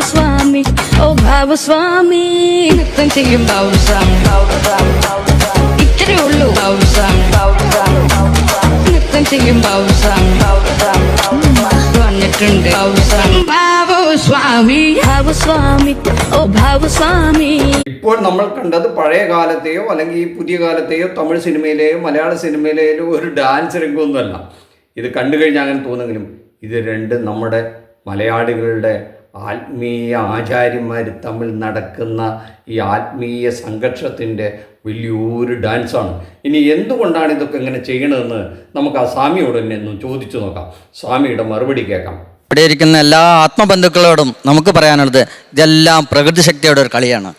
ബാബുസ്വാമി ഓ ബാബുസ്വാമി നൃത്തം ചെയ്യും ബാബുസ്വാമി ഇത്രേ ഉള്ളൂ ബാബുസ്വാമി നൃത്തം ചെയ്യും ബാബുസ്വാമി വന്നിട്ടുണ്ട് ബാബുസ്വാമി ബാബുസ്വാമി ഓ ബാബുസ്വാമി ഇപ്പോൾ നമ്മൾ കണ്ടത് പഴയ കാലത്തെയോ അല്ലെങ്കിൽ ഈ പുതിയ കാലത്തെയോ തമിഴ് സിനിമയിലെയോ മലയാള സിനിമയിലെയോ ഒരു ഡാൻസ് രംഗമൊന്നുമല്ല. ഇത് കണ്ടു കഴിഞ്ഞാൽ അങ്ങനെ തോന്നുമെങ്കിലും ഇത് രണ്ട് നമ്മുടെ മലയാളികളുടെ ആത്മീയ ആചാര്യന്മാർ തമ്മിൽ നടക്കുന്ന ഈ ആത്മീയ സംഘർഷത്തിന്റെ വലിയൊരു ഡാൻസാണ്. ഇനി എന്തുകൊണ്ടാണ് ഇതൊക്കെ ഇങ്ങനെ ചെയ്യണതെന്ന് നമുക്ക് ആ സ്വാമിയോട് തന്നെ ഒന്ന് ചോദിച്ചു നോക്കാം. സ്വാമിയുടെ മറുപടി കേൾക്കാം. ഇവിടെ ഇരിക്കുന്ന എല്ലാ ആത്മബന്ധുക്കളോടും നമുക്ക് പറയാനുള്ളത് ഇതെല്ലാം പ്രകൃതി ശക്തിയുടെ ഒരു കളിയാണ്.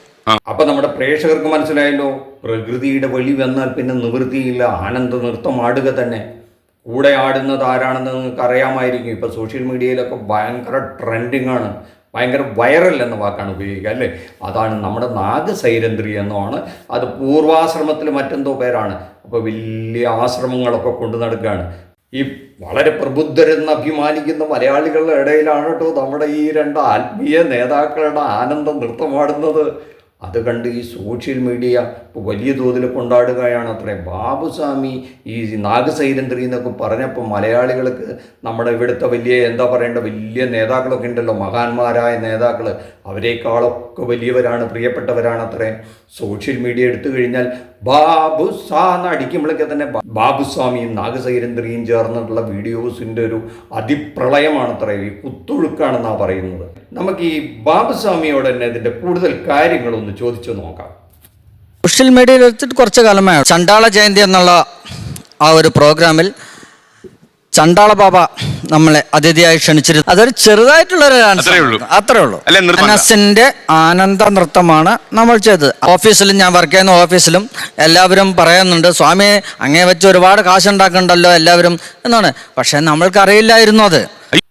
അപ്പൊ നമ്മുടെ പ്രേക്ഷകർക്ക് മനസ്സിലായല്ലോ പ്രകൃതിയുടെ വെളി വന്നാൽ പിന്നെ നിവൃത്തിയില്ല ആനന്ദ നൃത്തം ആടുക തന്നെ. കൂടെ ആടുന്നത് ആരാണെന്ന് നിങ്ങൾക്ക് അറിയാമായിരിക്കും. ഇപ്പോൾ സോഷ്യൽ മീഡിയയിലൊക്കെ ഭയങ്കര ട്രെൻഡിങ് ആണ്. ഭയങ്കര വൈറൽ എന്ന വാക്കാണ് ഉപയോഗിക്കുക അല്ലേ? അതാണ് നമ്മുടെ നാഗസൈരന്ത്രി എന്നാണ്. അത് പൂർവാശ്രമത്തിൽ മറ്റെന്തോ പേരാണ്. അപ്പോൾ വലിയ ആശ്രമങ്ങളൊക്കെ കൊണ്ടു നടക്കുകയാണ്. ഈ വളരെ പ്രബുദ്ധരെന്ന് അഭിമാനിക്കുന്ന മലയാളികളുടെ ഇടയിലാണ് കേട്ടോ നമ്മുടെ ഈ രണ്ട് ആത്മീയ നേതാക്കളുടെ ആനന്ദം നൃത്തമാടുന്നത്. അത് കണ്ട് ഈ സോഷ്യൽ മീഡിയ വലിയ തോതിൽ കൊണ്ടാടുകയാണ്. അത്രേ ബാബുസ്വാമി ഈ നാഗസൈരന്ത്രി എന്നൊക്കെ പറഞ്ഞപ്പോൾ മലയാളികൾക്ക് നമ്മുടെ ഇവിടുത്തെ വലിയ എന്താ പറയേണ്ട വലിയ നേതാക്കളൊക്കെ ഉണ്ടല്ലോ. മഹാന്മാരായ നേതാക്കൾ. അവരെക്കാളൊക്കെ വലിയവരാണ് പ്രിയപ്പെട്ടവരാണ് അത്രേ. സോഷ്യൽ മീഡിയ എടുത്തു കഴിഞ്ഞാൽ ബാബു സാ എന്ന് അടിക്കുമ്പോഴൊക്കെ തന്നെ ബാബുസ്വാമിയും നാഗസൈലന്ത്രിയും ചേർന്നിട്ടുള്ള വീഡിയോസിന്റെ ഒരു അതിപ്രളയമാണ് അത്രേ. ഈ കുത്തൊഴുക്കാണെന്നാണ് പറയുന്നത്. നമുക്ക് ഈ ബാബുസ്വാമിയോട് തന്നെ ഇതിന്റെ കൂടുതൽ കാര്യങ്ങളൊന്ന് ചോദിച്ചു നോക്കാം. സോഷ്യൽ മീഡിയയിൽ എടുത്തിട്ട് കുറച്ച് കാലമായി? ചണ്ടാള ജയന്തി എന്നുള്ള ആ ഒരു പ്രോഗ്രാമിൽ ചണ്ടാള ബാബ നമ്മളെ അതിഥിയായി ക്ഷണിച്ചിരുന്നു. അതൊരു ചെറുതായിട്ടുള്ള ഒരു ഡാൻസ് അത്രേ ഉള്ളൂ. മനസ്സിന്റെ ആനന്ദ നൃത്തമാണ് നമ്മൾ ചെയ്തത്. ഓഫീസിലും ഞാൻ വർക്ക് ചെയ്യുന്ന ഓഫീസിലും എല്ലാവരും പറയുന്നുണ്ട് സ്വാമി അങ്ങേ വെച്ച് ഒരുപാട് കാശുണ്ടാക്കണ്ടല്ലോ എല്ലാവരും എന്നാണ്. പക്ഷെ നമ്മൾക്ക് അറിയില്ലായിരുന്നു അത്.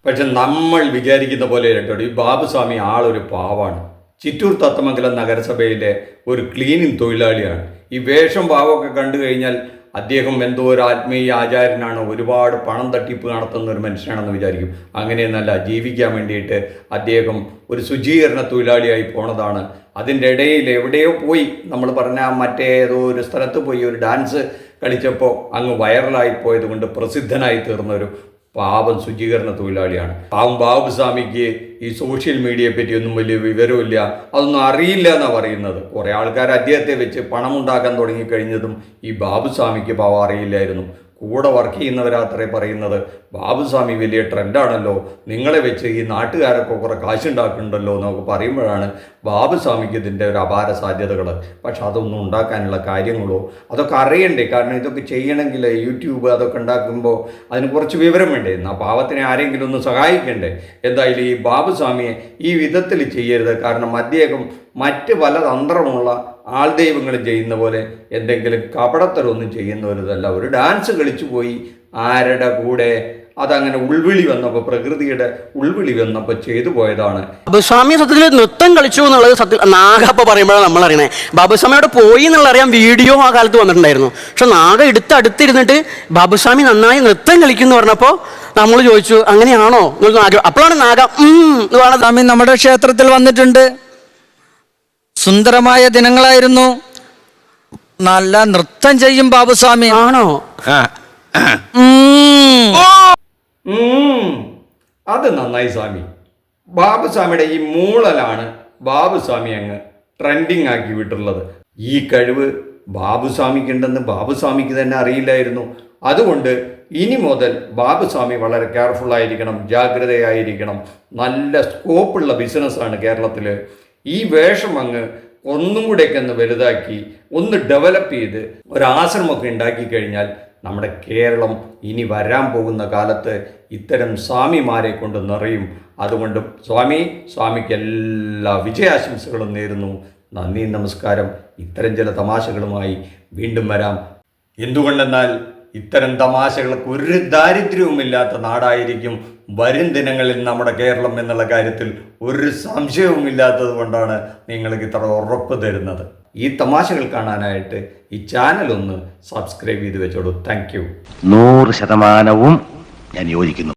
പക്ഷെ നമ്മൾ വിചാരിക്കുന്ന പോലെ കേട്ടോ ഈ ബാബുസ്വാമി ആളൊരു പാവാണ്. ചിറ്റൂർ തത്തമംഗലം നഗരസഭയിലെ ഒരു ക്ലീനിങ് തൊഴിലാളിയാണ്. ഈ വേഷം ഭാവമൊക്കെ കണ്ടു കഴിഞ്ഞാൽ അദ്ദേഹം എന്തോ ഒരു ആത്മീയ ആചാര്യനാണ് ഒരുപാട് പണം തട്ടിപ്പ് നടത്തുന്ന ഒരു മനുഷ്യനാണെന്ന് വിചാരിക്കും. അങ്ങനെയെന്നല്ല ജീവിക്കാൻ വേണ്ടിയിട്ട് അദ്ദേഹം ഒരു ശുചീകരണ തൊഴിലാളിയായി പോണതാണ്. അതിന്റെ ഇടയിൽ എവിടെയോ പോയി നമ്മൾ പറഞ്ഞ മറ്റേ ഏതോ ഒരു സ്ഥലത്ത് പോയി ഒരു ഡാൻസ് കളിച്ചപ്പോൾ അങ്ങ് വൈറലായി പോയത് കൊണ്ട് പ്രസിദ്ധനായി തീർന്ന ഒരു പാവം ശുചീകരണ തൊഴിലാളിയാണ്. പാവം ബാബുസ്വാമിക്ക് ഈ സോഷ്യൽ മീഡിയയെ പറ്റി ഒന്നും വലിയ വിവരമില്ല അതൊന്നും അറിയില്ല എന്നാണ് പറയുന്നത്. കുറേ ആൾക്കാർ അദ്ദേഹത്തെ വെച്ച് പണം ഉണ്ടാക്കാൻ തുടങ്ങിക്കഴിഞ്ഞതും ഈ ബാബുസ്വാമിക്ക് പാവം അറിയില്ലായിരുന്നു. കൂടെ വർക്ക് ചെയ്യുന്നവരാത്രേ പറയുന്നത്. ബാബുസ്വാമി വലിയ ട്രെൻഡാണല്ലോ നിങ്ങളെ വെച്ച് ഈ നാട്ടുകാരൊക്കെ കുറേ കാശുണ്ടാക്കുന്നുണ്ടല്ലോ എന്നൊക്കെ പറയുമ്പോഴാണ് ബാബുസ്വാമിക്ക് ഇതിന്റെ ഒരു അപാര സാധ്യതകൾ പക്ഷെ അതൊന്നും ഉണ്ടാക്കാനുള്ള കാര്യങ്ങളോ അതൊക്കെ അറിയണ്ടേ? കാരണം ഇതൊക്കെ ചെയ്യണമെങ്കിൽ യൂട്യൂബ് അതൊക്കെ ഉണ്ടാക്കുമ്പോൾ അതിന് കുറച്ച് വിവരം വേണ്ടേ? എന്നാൽ പാവത്തിനെ ആരെങ്കിലും ഒന്ന് സഹായിക്കണ്ടേ? എന്തായാലും ഈ ബാബുസ്വാമിയെ ഈ വിധത്തിൽ ചെയ്യരുത്. കാരണം അദ്ദേഹം മറ്റ് പല തന്ത്രമുള്ള ആൾ ദൈവങ്ങൾ ചെയ്യുന്ന പോലെ എന്തെങ്കിലും കപടത്തരമൊന്നും ചെയ്യുന്നവരതല്ല ഒരു ഡാൻസ് കളിച്ചു പോയി ആരുടെ കൂടെ അതങ്ങനെ ഉൾവിളി വന്നപ്പോൾ പ്രകൃതിയുടെ ഉൾവിളി വന്നപ്പോൾ ചെയ്തു പോയതാണ്. ബാബുസ്വാമി സത്യത്തിൽ നൃത്തം കളിച്ചു എന്നുള്ളത് സത്യം നാഗപ്പ പറയുമ്പോഴാണ് നമ്മൾ അറിയണേ ബാബുസ്വാമി അവിടെ പോയി എന്നുള്ള അറിയാൻ വീഡിയോ ആ കാലത്ത് വന്നിട്ടുണ്ടായിരുന്നു. പക്ഷെ നാഗ എടുത്ത് അടുത്തിരുന്നിട്ട് ബാബുസ്വാമി നന്നായി നൃത്തം കളിക്കുന്നു പറഞ്ഞപ്പോൾ നമ്മൾ ചോദിച്ചു അങ്ങനെയാണോ? എന്നൊരു ആഗ്രഹം. അപ്പോഴാണ് നാഗ ഉം എന്ന് പറഞ്ഞത്. സ്വാമി നമ്മുടെ ക്ഷേത്രത്തിൽ വന്നിട്ടുണ്ട്. സുന്ദരമായ ദിനങ്ങളായിരുന്നു. നല്ല നൃത്തം ചെയ്യും ബാബുസ്വാമി. ആണോ? അത് നന്നായി സ്വാമി. ബാബുസ്വാമിയുടെ ഈ മൂളലാണ് ബാബുസ്വാമി അങ്ങ് ട്രെൻഡിങ് ആക്കി വിട്ടുള്ളത് ഈ കഴിവ് ബാബുസ്വാമിക്കുണ്ടെന്ന് ബാബുസ്വാമിക്ക് തന്നെ അറിയില്ലായിരുന്നു. അതുകൊണ്ട് ഇനി മുതൽ ബാബുസ്വാമി വളരെ കെയർഫുള്ളായിരിക്കണം ജാഗ്രതയായിരിക്കണം. നല്ല സ്കോപ്പുള്ള ബിസിനസ്സാണ് കേരളത്തിൽ ഈ വേഷം അങ്ങ് ഒന്നും കൂടെയൊക്കെ ഒന്ന് വലുതാക്കി ഒന്ന് ഡെവലപ്പ് ചെയ്ത് ഒരാശ്രമമൊക്കെ ഉണ്ടാക്കി കഴിഞ്ഞാൽ നമ്മുടെ കേരളം ഇനി വരാൻ പോകുന്ന കാലത്ത് ഇത്തരം സ്വാമിമാരെ കൊണ്ട് നിറയും. അതുകൊണ്ട് സ്വാമി സ്വാമിക്ക് എല്ലാ വിജയാശംസകളും നേരുന്നു. നന്ദി നമസ്കാരം. ഇത്തരം ചില തമാശകളുമായി വീണ്ടും വരാം. എന്തുകൊണ്ടെന്നാൽ ഇത്തരം തമാശകൾക്ക് ഒരു ദാരിദ്ര്യവുമില്ലാത്ത നാടായിരിക്കും വരും ദിനങ്ങളിൽ നമ്മുടെ കേരളം എന്നുള്ള കാര്യത്തിൽ ഒരു സംശയവുമില്ലാത്തത് കൊണ്ടാണ് നിങ്ങൾക്ക് ഇത്ര ഉറപ്പ് തരുന്നത്. ഈ തമാശകൾ കാണാനായിട്ട് ഈ ചാനൽ ഒന്ന് സബ്സ്ക്രൈബ് ചെയ്ത് വെച്ചോളൂ. Thank you. നൂറ് ശതമാനവും ഞാൻ യോജിക്കുന്നു.